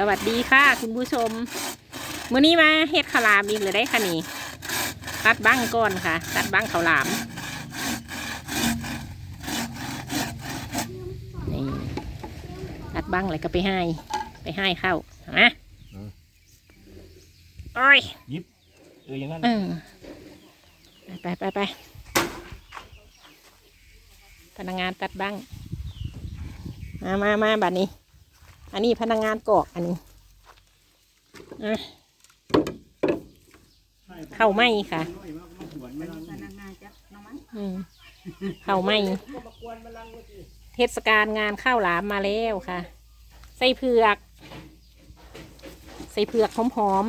สวัสดีค่ะ คุณผู้ชมมื้อนี้มาเฮ็ดข้าวหลามอีกเลยได้ค่ะนี่ตัดบ้างก่อนค่ะ ตัดบ้างข้าวหลามนี่ตัดบ้างอะไรก็ไปให้ ไปให้เข้านะอืมโอ้ยเอออย่างนั้นเออไปไปไปพนักงานตัดบ้างมามามาบัดนี้ อันนี้พนักงานกรอกอันนี้อะเข้าไหมค่ะพนักงานจักน้องมั้งอืมเข้าไหมเทศกาลงานข้าวหลามมาแล้วค่ะ ใส่เผือก ใส่เผือกหอม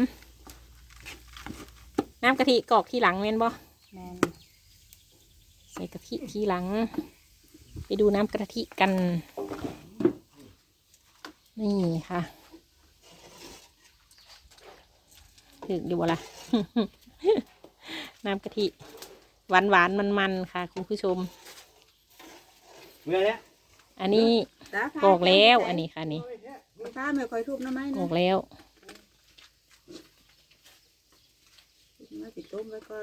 ๆน้ำกะทิกรอกที่หลังเว้นบ่แม่นใส่กะทิทีหลัง ไปดูน้ำกะทิกัน นี่ค่ะถึกดีบ่ล่ะน้ำกะทิ หวานหวานมันมันๆค่ะ คุณผู้ชม เมื่อแล้วอันนี้ตากรอกแล้วอันนี้ค่ะนี่ตาไม่ค่อยทุบน้ำไม้กรนะอกแล้วมาติดต้มไว้ก็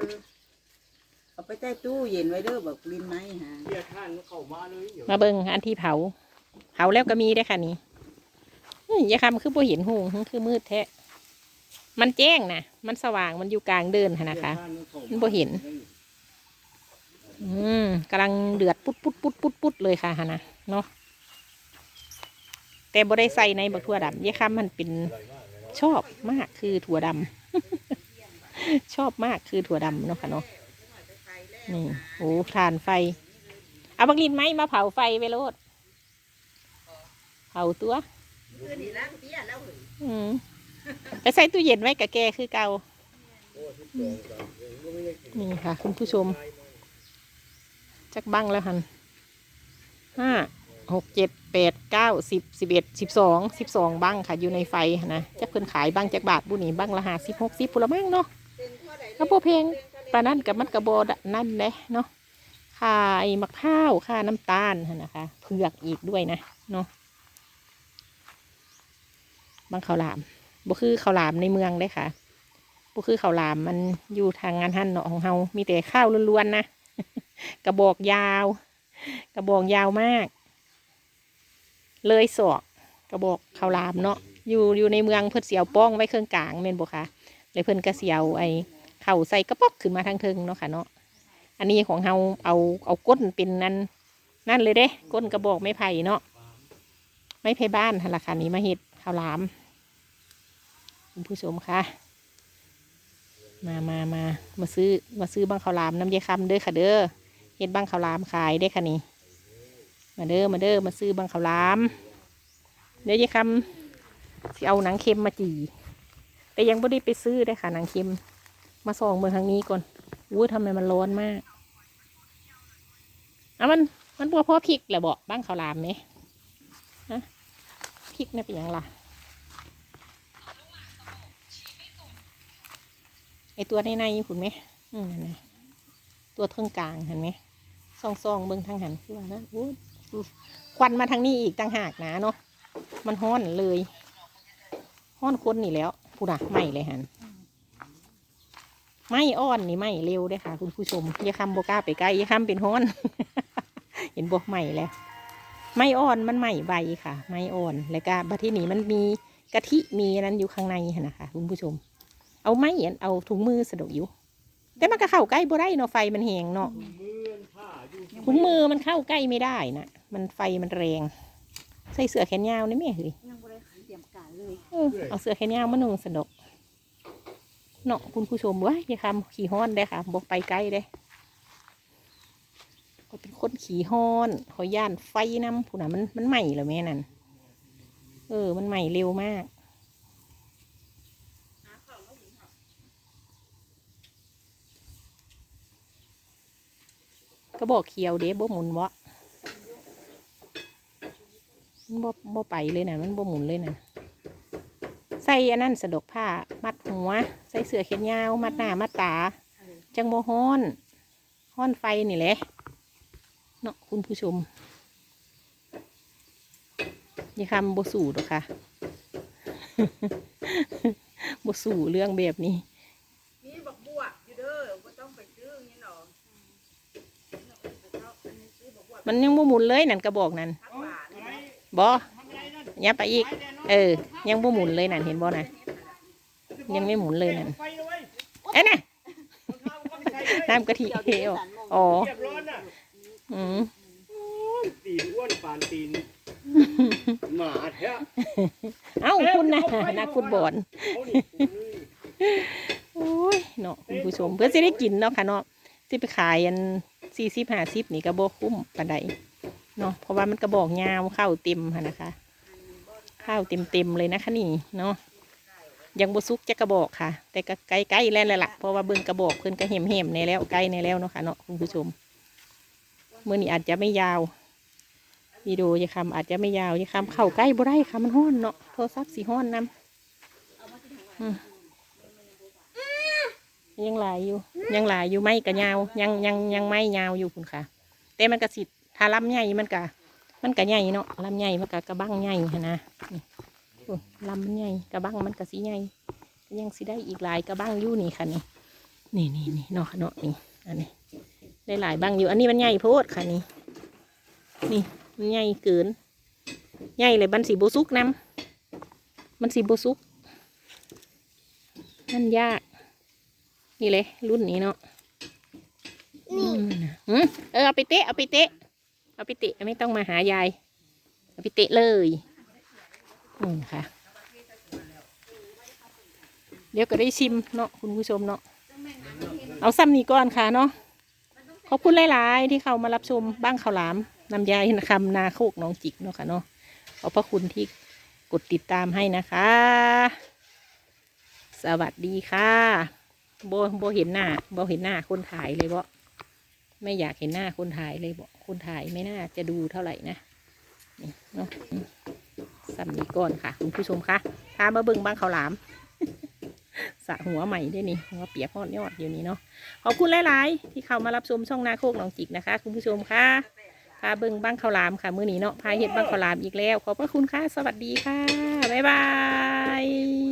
เอาไปใต้ตู้เย็นไว้เด้อบอกลินไม้ฮะเรียกท่านเข้ามาเลยเดี๋ยวมาเบิ่งอันที่เผา เผาแล้วก็มีได้อค่ะนี่เฮ้ ยอยาคำคือบ่เห็นหงคือมืดแท้มันแจ้งนะมันสว่างมันอยู่กลางเดินค่ะนะคะ มันบ่เห็น อืมกำลังเดือดปุ๊ดปุ๊ดปุ๊ดปุ๊ดปุ๊ดเลยค่ะฮะนะเนาะแต่บ่ได้ใส่ในบักถั่วดำยายคำมันเป็นชอบมากคือถั่วดำ ชอบมากคือถั่วดำเนาะค่ะเนาะนี่โอ้ทานไฟ เอาบักลินไหมมาเผาไฟไปโลดเผาตัว คือนี่ละเตี้ยแล้วเฮ้ยอืมไปใส่ตู้เย็นไว้กับแกคือเก่านี่ค่ะ คุณผู้ชม จักบังแล้วหันห้าหกเจ็ดแปดเก้าสิบสิบเอ็ดสิบสองสิบสองบังค่ะ อยู่ในไฟนะจักเพิ่นขายบังจักบาทบุนี่บังละหาสิบหกสิบพุละมั่งเนาะแล้วโบเพลงปานั่นกับมันกระโบดนั่นเลยเนาะค่าไอ้มะพร้าวค่าน้ำตาลนะคะเผือกอีกด้วยนะเนาะ บังข้าวหลามบ่คือข้าวหลามในเมืองได้ค่ะบ่คือข้าวหลามมันอยู่ทางงานหั่นเนาะของเฮามีแต่ข้าวล้วนๆนะกระบอกยาว กระบอกยาวมาก เลยศอก กระบอกข้าวหลามเนาะอยู่อยู่ในเมืองเพิ่นเสียวป้องไว้เครื่องกลางแม่นบ่คะเลยเพิ่นก็เสียวไอ้เข่าใส่กระป๋อกขึ้นมาทางเทิงเนาะค่ะเนาะอันนี้ของเฮาเอาเอาก้นเป็นนั่นนั่นเลยเด้ ก้นกระบอกไม้ไผ่เนาะไม้ไผ่บ้านหั่นล่ะค่ะนี้มาเฮ็ดข้าวหลาม คุณผู้ชมคะมามามามาซื้อมาซื้อบังข้าวหลามน้ำยายคำเด้อค่ะเด้อเฮ็ดบังข้าวหลามขายได้ค่ะนี่มาเด้อมาเด้อมาซื้อบังข้าวหลามเดี๋ยวยายคำสิเอาหนังเค็มมาจีแต่ยังไม่ได้ไปซื้อได้ค่ะหนังเค็ม มาส่องเมืองทางนี้ก่อนอู้ทำไมมันร้อนมากอะมันมันบัวพ่อพริกแหละบอกบ้างข้าวหลามไหมฮะพริกนี่เป็นยังล่ะ ไอตัวในในๆคุณไหมอืมนะตัวเทิงกลางเห็นไหมซองซองๆเบิ้งทางหันคือว่านะโอ้ควันมาทางนี้อีกต่างหากนะเนาะมันห้อนเลยห้อนคนนี่แล้วพูดอะไหม่เลยหันไม่อ่อนนี่ไหม่เร็วเด้ค่ะ คุณผู้ชมอย่าคำโบก้าไปใกล้อย่าคำเป็นห้อน เห็นบอกไหม่แล้วไม่อ่อนมันไหม่ใบค่ะ ไม่อ่อนแล้วก็บัที่นี่มันมีกะทิมีนั้นอยู่ข้างในหั่นนะคะคุณผู้ชม เอาไหม่อันเอาถุงมือสะดวกอยู่ แต่มันก็เข้าใกล้บ่ได้เนาะไฟมันแหงเนาะถุงมือมันเข้าใกล้ไม่ได้นะมันไฟมันแรง ใส่เสื้อแขนยาวนี่แม่เฮ้ยยังบ่ได้เตรียมการเลยเออเอาเสื้อแขนยาวมานุ่งสะดวกเนาะคุณผู้ชมวะอย่าคำขี่ห้อนได้อค่ะบอกไปใกล้ได้ก็เป็นคนขี่ห้อนขอย่านไฟน้ำผู้น่ะมันมันใหม่เหรอแม่นั่นเออ มันใหม่เร็วมาก ก็บอกเขียวเด้บ่หมุนวะมันบ่บ่ไปเลยนะมันบ่หมุนเลยนะใส่อันนั้นสะดกผ้า มัดหัว ใส่เสื้อแขนยาว มัดหน้า มัดตา จังบ่ฮ้อนฮ้อนไฟนี่แหละเนาะคุณผู้ชมอย่คำบ่สู่ดอกค่ะบ่สู่เรื่องแบบนี้ มีบักบวกอยู่เด้อบ่ต้องไปซื้อนี่หรอก มันยังบ่หมุนเลยนั่นกระบอกนั่นพักหวานบ่ทำอะไรนั่นยับไปอีก เออ ยังบ่หมุนเลยนั่นเห็นบ่น่ะยังไม่หมุนเลยนั่นไฟเลยเว้ยเอ้ยน่ะข้าวก็ไม่ใช่เลยน้ำกะทิเทออกอ๋อเรียบร้อยน่ะอืมตีนอ้วนปานตีนหมาแท้เอ้าคุณนะนักฟุตบอลเขานี่โอ้ยเนาะคุณผู้ชมเพื่อสิได้กินเนาะค่ะเนาะสิไปขายอัน สี่สิบห้าสิบนี่ก็บ่คุ้มปานใดเนาะเพราะว่ามันกระบอกยาวข้าวเต็มค่ะนะคะข้าวเต็มเต็มๆเลยนะคะนี่เนาะยังบ่สุกจะกระบอกค่ะ แต่ก็ใกล้ๆแล้วแหละเพราะว่าเบิ่งกระบอกเพิ่นก็เห็มๆในแล้วใกล้ในแล้วเนาะค่ะเนาะคุณผู้ชมมื้อนี้อาจจะไม่ยาววิดีโอยายคำอาจจะไม่ยาวยายคำเข้าใกล้บ่ได้ค่ะมันฮ้อนเนาะโทรศัพท์สีฮ้อนนํอืม ยังหลายอยู่ ยังหลายอยู่ไม่กระยาว ยังยังยังไม่ยาวอยู่คุณค่ะ แต่มันก็สิถ้าลำใหญ่มันก็มันก็ใหญ่เนาะลำใหญ่มันก็กระบังใหญ่นะนี่ลำมันใหญ่กระบังมันก็สีใหญ่ยังสิได้อีกหลายกระบังอยู่นี่ค่ะนี่นี่นี่นี่เนาะเนาะนี่อันนี้ได้หลายบังอยู่ อันนี้มันใหญ่โพดค่ะนี่นี่มันใหญ่เกินใหญ่เลยบันสีโบซุกน้ำมันสีโบซุกนั่นยาก นี่เลย รุ่นนี้เนาะอืมน่ะอืมเออเอาไปเตะเอาไปเตะเอาไปเตะไม่ต้องมาหายายเอาไปเตะเลยนี่ค่ะ เดี๋ยวก็ได้ชิมเนาะคุณผู้ชมเนาะเอาซ้ำนี้ก่อนค่ะเนาะขอบคุณหลาย ๆ ที่เข้ามารับชมบ้างข้าวหลามนำยายคำนาโคกหน้องจิกเนาะค่ะเนาะขอบพระคุณที่กดติดตามให้นะคะ สวัสดีค่ะ โบโบเห็นหน้าโบเห็นหน้าคนถ่ายเลยบ่ไม่อยากเห็นหน้าคนถ่ายเลยบ่คนถ่ายไม่น่าจะดูเท่าไหร่นะนี่เนาะอืมซ้ำนี้ก่อนค่ะ คุณผู้ชมคะพามาเบิ่งบ้างข้าวหลามสะหัวใหม่ด้วยนี่หัวเปียกพอดยอดอยู่นี่เนาะขอบคุณหลาย ๆ ที่เข้ามารับชมช่องนาโคกหนองจิกนะคะ คุณผู้ชมค่ะพาเบิ่งบ้างข้าวหลามค่ะ มื้อนี้เนาะพาเห็ดบ้างข้าวหลามอีกแล้ว ขอบพระคุณค่ะ สวัสดีค่ะ บ๊ายบาย